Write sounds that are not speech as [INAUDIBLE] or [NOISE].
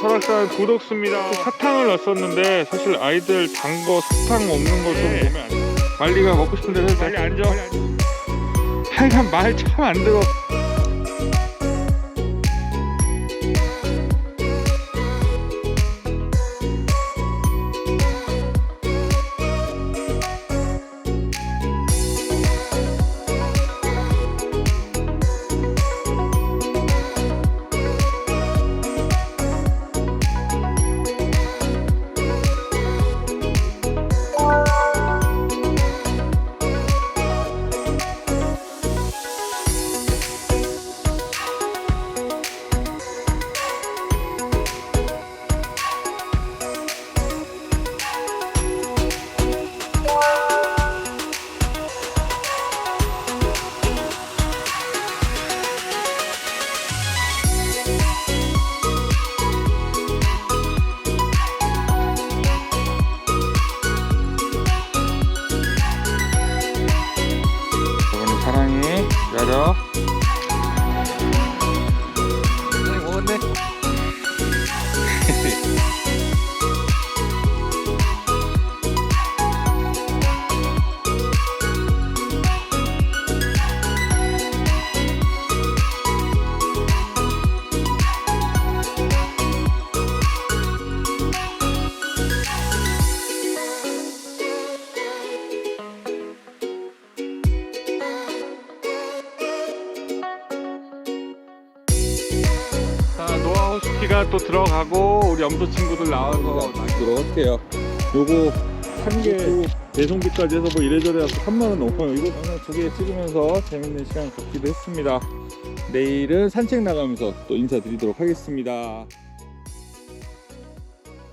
설악산 고독수입니다. 사탕을 넣었었는데 사실 아이들 단 거 사탕 없는 거 좀 보면 안 돼. 말리가 먹고 싶은데 해도 빨리 앉아. 하여간 말 참 안 들어. 기다려. 먹었네. [LAUGHS] 호스키가 또 들어가고 우리 염소 친구들 나와서 낚시로 할게요. 요거 한개 배송비까지 해서 뭐 이래저래 해서 3만 원 넘어요. 이거 오늘 두개 찍으면서 재밌는 시간 갖기도 했습니다. 내일은 산책 나가면서 또 인사드리도록 하겠습니다.